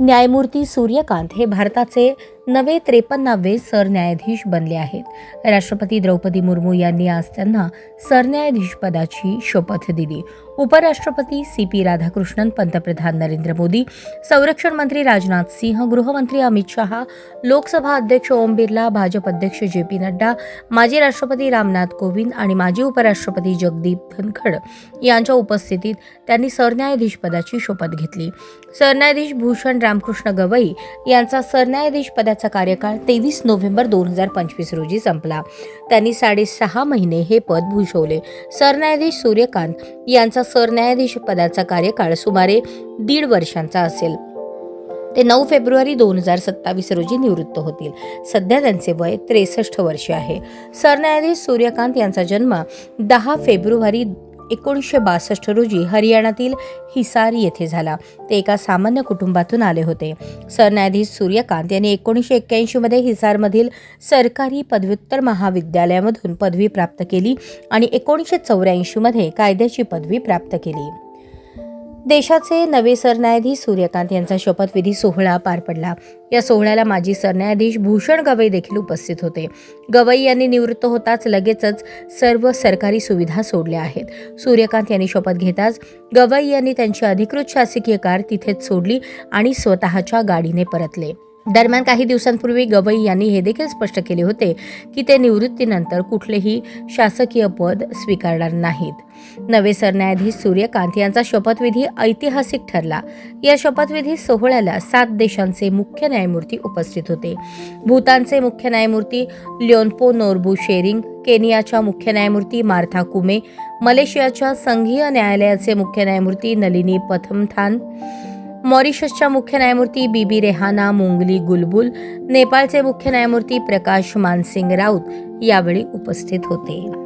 न्यायमूर्ती सूर्यकांत हे भारताचे नवे त्रेपन्नावे सरन्यायाधीश बनले आहेत. राष्ट्रपती द्रौपदी मुर्मू यांनी आज त्यांना सरन्यायाधीश पदाची शपथ दिली. उपराष्ट्रपती सी पी राधाकृष्णन पंतप्रधान नरेंद्र मोदी संरक्षण मंत्री राजनाथ सिंह गृहमंत्री अमित शहा लोकसभा अध्यक्ष ओम बिर्ला भाजप अध्यक्ष जे पी नड्डा माजी राष्ट्रपती रामनाथ कोविंद आणि माजी उपराष्ट्रपती जगदीप धनखड यांच्या उपस्थितीत त्यांनी सरन्यायाधीश पदाची शपथ घेतली. सरन्यायाधीश भूषण रामकृष्ण गवई यांचा सरन्यायाधीश त्याचा कार्यकाळ तेवीस नोव्हेंबर दोन हजार पंचवीस रोजी संपला. त्यांनी साडेसहा महिने हे पद भूषवले. सरन्यायाधीश सूर्यकांत यांचा सरन्यायाधीश पदाचा कार्यकाळ सुमारे दीड वर्षांचा असेल. ते नऊ फेब्रुवारी दोन हजार सत्तावीस रोजी निवृत्त होतील. सध्या त्यांचे वय त्रेसष्ट वर्षे आहे. सरन्यायाधीश सूर्यकांत यांचा जन्म दहा फेब्रुवारी एकोणीसशे बासष्ट रोजी हरियाणातील हिसार येथे झाला. ते एका सामान्य कुटुंबातून आले होते. सरन्यायाधीश सूर्यकांत यांनी एकोणीसशे एक्क्याऐंशीमध्ये हिसारमधील सरकारी पदव्युत्तर महाविद्यालयामधून पदवी प्राप्त केली आणि एकोणीसशे चौऱ्याऐंशीमध्ये कायद्याची पदवी प्राप्त केली. देशाचे नवे सरन्यायाधीश सूर्यकांत यांचा शपथविधी सोहळा पार पडला. या सोहळ्याला माजी सरन्यायाधीश भूषण गवई देखील उपस्थित होते. गवई यांनी निवृत्त होताच लगेचच सर्व सरकारी सुविधा सोडल्या आहेत. सूर्यकांत यांनी शपथ घेताच गवई यांनी त्यांची अधिकृत शासकीय कार तिथेच सोडली आणि स्वतःच्या गाडीने परतले. दरम्यान काही दिवसांपूर्वी गवई यांनी हे देखील स्पष्ट केले होते की ते निवृत्तीनंतर कुठलेही शासकीय पद स्वीकारणार नाहीत. नवे सरन्यायाधीश सूर्यकांत यांचा शपथविधी ऐतिहासिक ठरला. या शपथविधी सोहळ्याला सात देशांचे मुख्य न्यायमूर्ती उपस्थित होते. भूतानचे मुख्य न्यायमूर्ती ल्योन्पो नोरबू शेरिंग केनियाच्या मुख्य न्यायमूर्ती मार्था कुमे मलेशियाच्या संघीय न्यायालयाचे मुख्य न्यायमूर्ती नलिनी पथमथान मॉरिशसच्या मुख्य न्यायमूर्ती बीबी रेहाना मुंगली गुलबुल नेपाळचे मुख्य न्यायमूर्ती प्रकाश मानसिंग राऊत यावेळी उपस्थित होते.